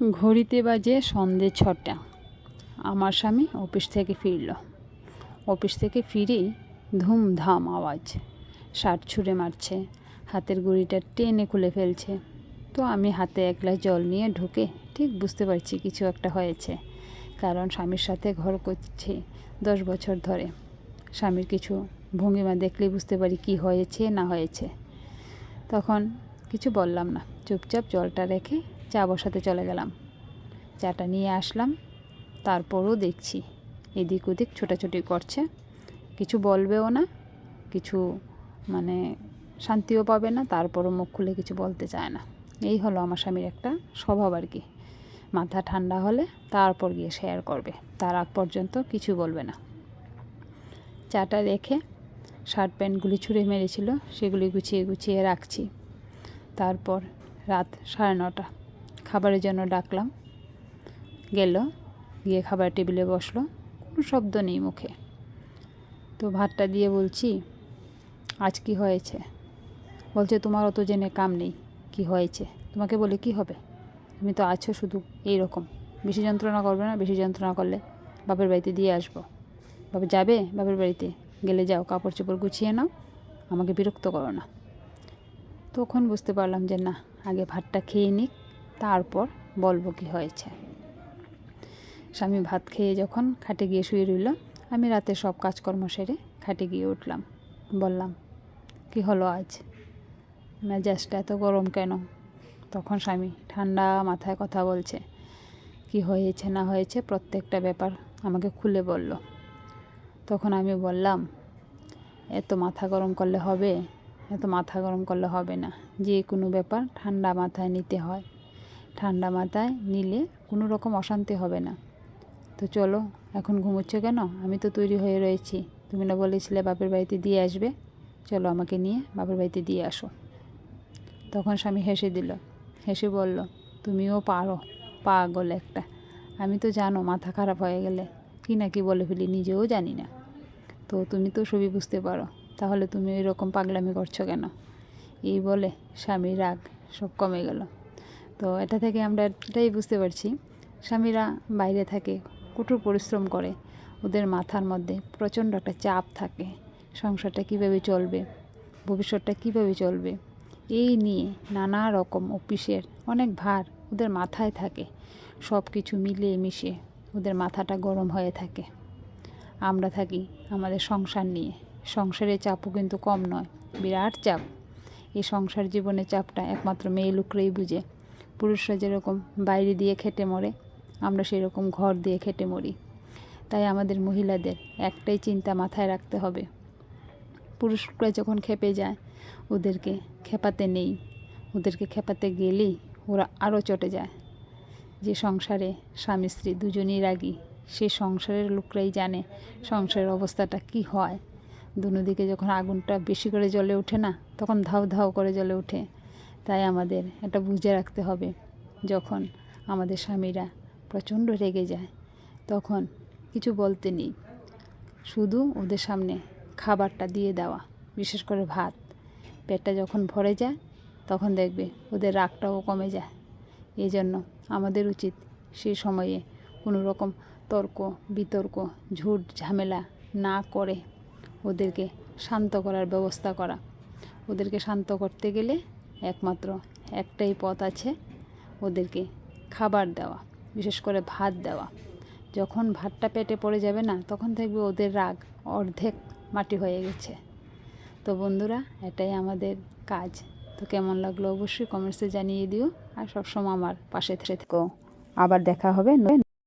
ঘড়িতে বাজে সন্ধে ছটা। আমার স্বামী অফিস থেকে ফিরল। অফিস থেকে ফিরেই ধুমধাম আওয়াজ। শার্ট ছুঁড়ে মারছে, হাতের গুড়িটা টেনে খুলে ফেলছে। তো আমি হাতে এক গ্লাস জল নিয়ে ঢুকে ঠিক বুঝতে পারছি কিছু একটা হয়েছে, কারণ স্বামীর সাথে ঘর করছি দশ বছর ধরে। স্বামীর কিছু ভঙ্গিমা দেখলেই বুঝতে পারি কি হয়েছে না হয়েছে। তখন কিছু বললাম না, চুপচাপ জলটা রেখে চা বসাতে চলে গেলাম। চাটা নিয়ে আসলাম, তারপরও দেখছি এদিক ওদিক ছোটাছুটি করছে। কিছু বলবেও না, কিছু মানে শান্তিও পাবে না, তারপরও মুখ খুলে কিছু বলতে চায় না। এই হলো আমার স্বামীর একটা স্বভাব আর কি। মাথা ঠান্ডা হলে তারপর গিয়ে শেয়ার করবে, তার আগ পর্যন্ত কিছু বলবে না। চাটা রেখে শার্ট প্যান্টগুলি ছুঁড়ে মেরেছিল, সেগুলি গুছিয়ে গুছিয়ে রাখছি। তারপর রাত সাড়ে নটা। খাবারের জন্য ডাকলাম। গেল, গিয়ে খাবার টেবিলে বসল। কোনো শব্দ নেই মুখে। তো ভাতটা দিয়ে বলছি, আজ কি হয়েছে? বলছে, তোমার অত জেনে কাম নেই। কি হয়েছে? তোমাকে বলে কি হবে? তুমি তো আছো শুধু এই রকম বেশি যন্ত্রণা করবে না, বেশি যন্ত্রণা করলে বাপের বাড়িতে দিয়ে আসব। বাবা যাবে বাপের বাড়িতে? গেলে যাও, কাপড় চোপড় গুছিয়ে নাও। আমাকে বিরক্ত করো না। তখন বুঝতে পারলাম যে না, আগে ভাতটা খেয়ে নিক। তারপর বলব কি হয়েছে। স্বামী ভাত খেয়ে যখন খাটে গিয়ে শুয়ে রইল, আমি রাতে সব কাজকর্ম সেরে খাটে গিয়ে উঠলাম। বললাম, কি হলো আজ? মেজাজটা এত গরম কেন? তখন স্বামী ঠান্ডা মাথায় কথা বলছে, কি হয়েছে না হয়েছে প্রত্যেকটা ব্যাপার আমাকে খুলে বলল। তখন আমি বললাম, এত মাথা গরম করলে হবে, এত মাথা গরম করলে হবে না। যে কোনো ব্যাপার ঠান্ডা মাথায় নিতে হয়। ঠান্ডা মাথায় নিলে কোনো রকম অশান্তি হবে না। তো চলো, এখন ঘুমোচ্ছ কেন? আমি তো তৈরি হয়ে রয়েছি। তুমি না বলেছিলে বাপের বাড়িতে দিয়ে আসবে। চলো আমাকে নিয়ে বাপের বাড়িতে দিয়ে আসো। তখন স্বামী হেসে দিল। হেসে বলল, তুমিও পারো, পাগল একটা। আমি তো জানো মাথা খারাপ হয়ে গেলে। কি না কি বলে ফেলি, নিজেও জানি না। তো তুমি তো সবই বুঝতে পারো। তাহলে তুমি ওই রকম পাগলামি করছ কেন? এই বলে স্বামীর রাগ সব কমে গেল। তো এটা থেকে আমরা এটাই বুঝতে পারছি। স্বামীরা বাইরে থাকে, কঠোর পরিশ্রম করে, ওদের মাথার মধ্যে প্রচণ্ড একটা চাপ থাকে, সংসারটা কীভাবে চলবে, ভবিষ্যৎটা কীভাবে চলবে, এই নিয়ে নানা রকম অফিসের অনেক ভার ওদের মাথায় থাকে সব কিছু মিলিয়ে মিশে ওদের মাথাটা গরম হয়ে থাকে। আমরা থাকি আমাদের সংসার নিয়ে, সংসারের চাপও কিন্তু কম নয়, বিরাট চাপ। এই সংসার জীবনের চাপটা একমাত্র মেয়ে লোকরাই বুঝে। পুরুষরা যেরকম বাইরে দিয়ে খেটে মরে, আমরা সেরকম ঘর দিয়ে খেটে মরি। তাই আমাদের মহিলাদের একটাই চিন্তা মাথায় রাখতে হবে। পুরুষরা যখন খেপে যায়, ওদেরকে খেপাতে নেই। ওদেরকে খেপাতে গেলেই ওরা আরও চটে যায়। যে সংসারে স্বামী স্ত্রী দুজনই রাগি, সে সংসারের লোকরাই জানে সংসারের অবস্থাটা কি হয়। দুদিকে যখন আগুনটা বেশি করে জ্বলে ওঠে না, তখন ধাউ ধাউ করে জ্বলে ওঠে। তাই আমাদের এটা বুঝে রাখতে হবে। যখন আমাদের স্বামীরা প্রচণ্ড রেগে যায়, তখন কিছু বলতে নেই। শুধু ওদের সামনে খাবারটা দিয়ে দেওয়া, বিশেষ করে ভাত। পেটটা যখন ভরে যায়, তখন দেখবে ওদের রাগটাও কমে যায়। এই জন্য আমাদের উচিত সেই সময়ে কোনো রকম তর্ক, বিতর্ক, ঝুট ঝামেলা না করে ওদেরকে শান্ত করার ব্যবস্থা করা। ওদেরকে শান্ত করতে গেলে একমাত্র একটাই পথ আছে ওদেরকে খাবার দেওয়া, বিশেষ করে ভাত দেওয়া। যখন ভাতটা পেটে পড়ে যাবে না, তখন দেখবে ওদের রাগ অর্ধেক মাটি হয়ে গেছে। তো বন্ধুরা, এটাই আমাদের কাজ। তো কেমন লাগল অবশ্যই কমেন্টসে জানিয়ে দিও আর সবসময় আমার পাশে থেকে। আবার দেখা হবে